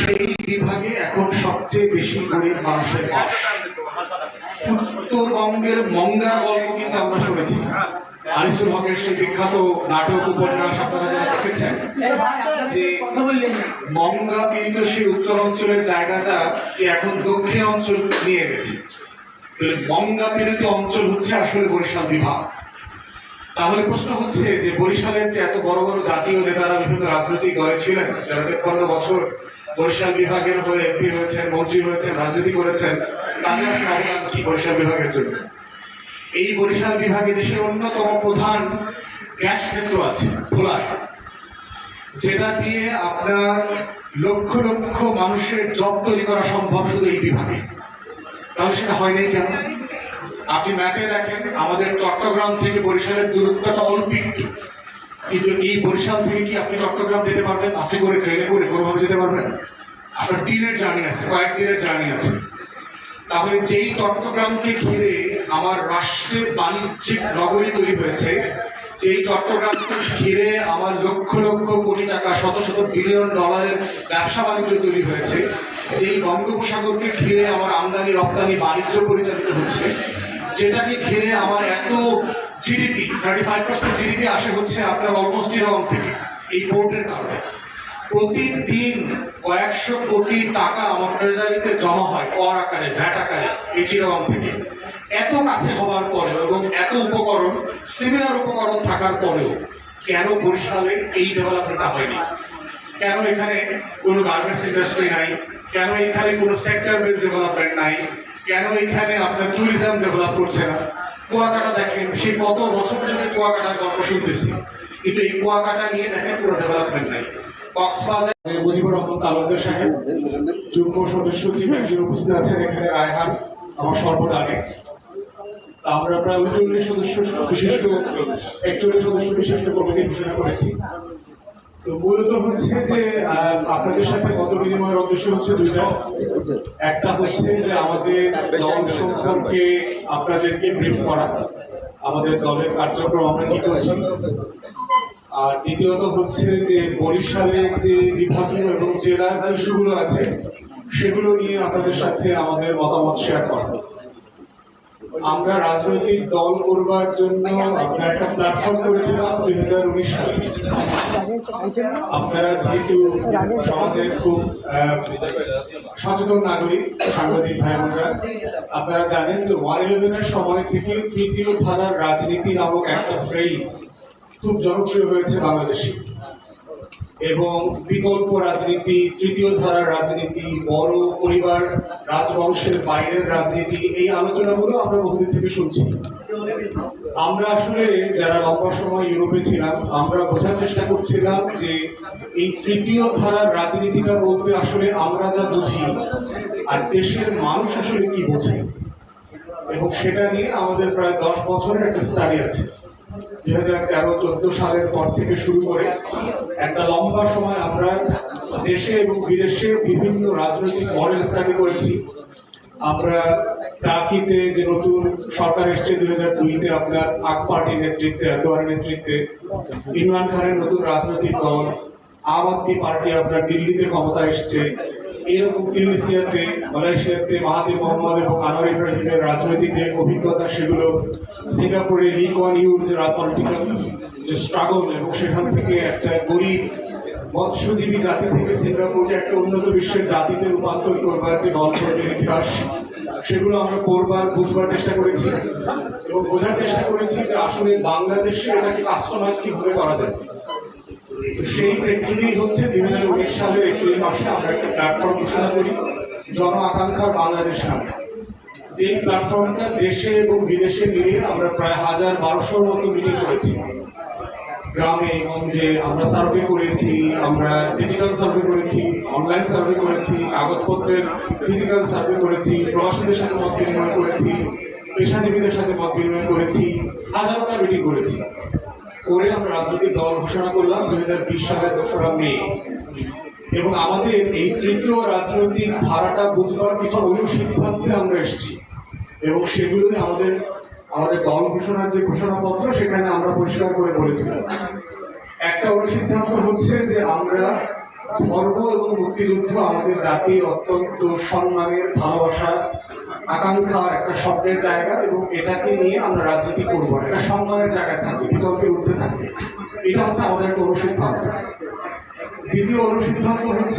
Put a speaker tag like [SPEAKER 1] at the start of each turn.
[SPEAKER 1] সেই বিভাগে এখন সবচেয়ে বেশি গরিব মানুষের উত্তরবঙ্গের মঙ্গা গল্প কিন্তু আমরা শুনেছি। আনিসুল হকের সেই বিখ্যাত নাটক উপন্যাস আপনারা যারা দেখেছেন, যে মঙ্গা কিন্তু সেই উত্তর অঞ্চলের জায়গাটা এখন দক্ষিণ অঞ্চল নিয়ে গেছে মঙ্গা পীড়িত অঞ্চল হচ্ছে আসলে বরিশাল বিভাগ। তাহলে প্রশ্ন হচ্ছে যে বরিশালের যে এত বড় বড় জাতীয় নেতারা বিভিন্ন রাজনৈতিক দলে ছিলেন, যারা তেপ্পান্ন বছর বরিশাল বিভাগের হয়ে এমপি হয়েছেন, মন্ত্রী হয়েছেন, রাজনীতি করেছেন, তাদের অবদান কি বরিশাল বিভাগের জন্য? এই বরিশাল বিভাগে দেশের অন্যতম প্রধান গ্যাস ক্ষেত্র আছে ভোলায় যেটা দিয়ে আপনার লক্ষ লক্ষ মানুষের জব তৈরি করা সম্ভব শুধু এই বিভাগে। তাহলে সেটা হয় নাই কেন? আপনি ম্যাপে দেখেন, আমাদের চট্টগ্রাম থেকে বরিশালের দূরত্বটা অল্প কিন্তু এই বরিশাল থেকে কি আপনি চট্টগ্রাম যেতে পারবেন? বাসে করে ট্রেনে করে কোনোভাবে যেতে পারবেন। আপনার দিনের জার্নি আছে, কয়েক দিনের জার্নি আছে। তাহলে যেই চট্টগ্রামকে ঘিরে আমার রাষ্ট্রের বাণিজ্যিক নগরী তৈরি হয়েছে, যেই চট্টগ্রামকে ঘিরে আমার লক্ষ লক্ষ কোটি টাকা, শত শত বিলিয়ন ডলারের ব্যবসা বাণিজ্য তৈরি হয়েছে, যেই বঙ্গোপসাগরকে ঘিরে আমার আমদানি, রপ্তানি, বাণিজ্য পরিচালিত হচ্ছে যেটাকে ঘিরে আমার এত GDP thirty five percent GDP আসে হচ্ছে আপনার অলমোস্ট এরকম থেকে, এই পোর্টের কারণে। প্রতিদিন কয়েকশো কোটি টাকা আমার ট্রেজারিতে জমা হয়, কর আকারে ভ্যাট আকারে, এই চিরগম থেকে। এত কাছে হওয়ার পরেও এবং এত উপকরণ সিমিলার উপকরণ থাকার পরেও কেন বরিশালে এই ডেভেলপমেন্টটা হয়নি? কেন এখানে কোনো গার্মেন্টস ইন্ডাস্ট্রি নাই? কেন এখানে কোনো সেক্টর বেস ডেভেলপমেন্ট নাই? কেন এখানে আপনার ট্যুরিজম ডেভেলপ করছে না? কুয়াকাটা দেখেন সে কত বছর থেকে কুয়াকাটার গল্প শুনতেছি। কিন্তু এই কুয়াকাটা নিয়ে দেখেন কোনো ডেভেলপমেন্ট নাই। কক্সবাজার মুজিবুর রহমান তালুকদার সাহেব, যুগ্ম সদস্য একজন উপস্থিত আছেন এখানে রায়হান, আমার সর্বডানে আমরা প্রায় উনচল্লিশ সদস্য, বিশিষ্ট একচল্লিশ সদস্য, বিশিষ্ট কমিটি ঘোষণা করেছি। মূলত হচ্ছে যে আপনাদের সাথে মত বিনিময়ের উদ্দেশ্য হচ্ছে দুইটা। একটা হচ্ছে যে আমাদের সম্পর্কে আপনাদেরকে ব্রিফ করা। আমাদের দলের কার্যক্রম আমরা কি করছি? আর দ্বিতীয়ত হচ্ছে যে বরিশালের যে বিভাগীয় এবং জেলার যে আছে, সেগুলো নিয়ে আপনাদের সাথে আমাদের মতামত শেয়ার করা। আমরা রাজনৈতিক দল করবার জন্য আমরা একটা প্ল্যাটফর্ম করেছিলাম দুই হাজার উনিশ সালে। আপনারা যেহেতু সমাজের খুব সচেতন নাগরিক সাংবাদিক ভাই বোনরা আপনারা জানেন যে ওয়ান ইলেভেনের সময় থেকে তৃতীয় ধারার রাজনীতি নামক একটা ফ্রেজ খুব জনপ্রিয় হয়েছে বাংলাদেশে। এবং বিকল্প রাজনীতি, তৃতীয় ধারার রাজনীতি, বড় পরিবার, রাজবংশের বাইরের রাজনীতি, এই আলোচনাগুলো আমরা বহুদিন থেকে শুনছি। আমরা আসলে যারা লম্বা সময় ইউরোপে ছিলাম, আমরা বোঝার চেষ্টা করছিলাম যে এই তৃতীয় ধারার রাজনীতিটা বলতে আসলে আমরা যা বুঝি, আর দেশের মানুষ আসলে কি বোঝে, এবং সেটা নিয়ে আমাদের প্রায় দশ বছরের একটা স্টাডি আছে। দুই হাজার তেরো, চোদ্দ সালের পর থেকে শুরু করে একটা লম্বা সময় আমরা দেশে এবং বিদেশে বিভিন্ন রাজনৈতিক মডেল স্টাডি করেছি। আমরা টাকিতে যে নতুন সরকার এসছে দুই হাজার দুইতে আপনার আক পার্টির নেতৃত্বে এরদোয়ানের নেতৃত্বে, ইমরান খানের নতুন রাজনৈতিক দল, আম আদমি পার্টি আপনার দিল্লিতে ক্ষমতা এসছে। এরকম ইউনিসিয়াতে মালয়েশিয়াতে মাহাতির মোহাম্মদ এবং আনোয়ার ইব্রাহিমের রাজনৈতিক যে অভিজ্ঞতা সেগুলো সিঙ্গাপুরে লি কোয়ান ইউর যে পলিটিক্যাল যে স্ট্রাগল এবং সেখান থেকে একটা গরিব, মৎস্যজীবী জাতি থেকে সিঙ্গাপুরকে একটা উন্নত বিশ্বের জাতিতে রূপান্তর করবার যে গল্পের ইতিহাস, সেগুলো আমরা পড়বার বুঝবার চেষ্টা করেছি। এবং বোঝার চেষ্টা করেছি যে আসলে বাংলাদেশে এটাকে কাস্টমাইজ কীভাবে করা যায়। সেই প্রেক্ষিতেই হচ্ছে দুই হাজার উনিশ সালের এপ্রিল মাসে আমরা একটা প্ল্যাটফর্ম ঘোষণা করি জন আকাঙ্ক্ষার বাংলাদেশ নামে। যে প্ল্যাটফর্মটা দেশে এবং বিদেশে মিলিয়ে আমরা প্রায় হাজার বারোশোর মতো মিটিং করেছি। গ্রামে, গঞ্জে আমরা সার্ভে করেছি, আমরা ডিজিটাল সার্ভে করেছি অনলাইন সার্ভে করেছি, কাগজপত্রের ফিজিক্যাল সার্ভে করেছি, প্রবাসীদের সাথে মত বিনিময় করেছি, পেশাজীবীদের সাথে মত বিনিময় করেছি, হাজারটা মিটিং করেছি। করে আমরা রাজনৈতিক দল ঘোষণা করলাম দুই হাজার বিশ সালের দোসরা মে। এবং আমাদের এই তৃতীয় রাজনৈতিক ধারাটা বুঝবার কিছু অনুসিদ্ধান্তে আমরা এসেছি। এবং সেগুলো আমাদের আমাদের দল ঘোষণার যে ঘোষণাপত্র, সেখানে আমরা পরিষ্কার করে বলেছিলাম। একটা অনুসিদ্ধান্ত হচ্ছে যে আমরা ধর্ম এবং মুক্তিযুদ্ধ আমাদের জাতির অত্যন্ত সম্মানের ভালোবাসা আকাঙ্ক্ষার একটা স্বপ্নের জায়গা এবং এটাকে নিয়ে আমরা রাজনীতি করব। একটা সম্মানের জায়গায় থাকবে, বিতর্কে উঠতে থাকবে এটা হচ্ছে আমাদের একটা অনুসিদ্ধান্ত দ্বিতীয় অনুসিদ্ধান্ত হচ্ছে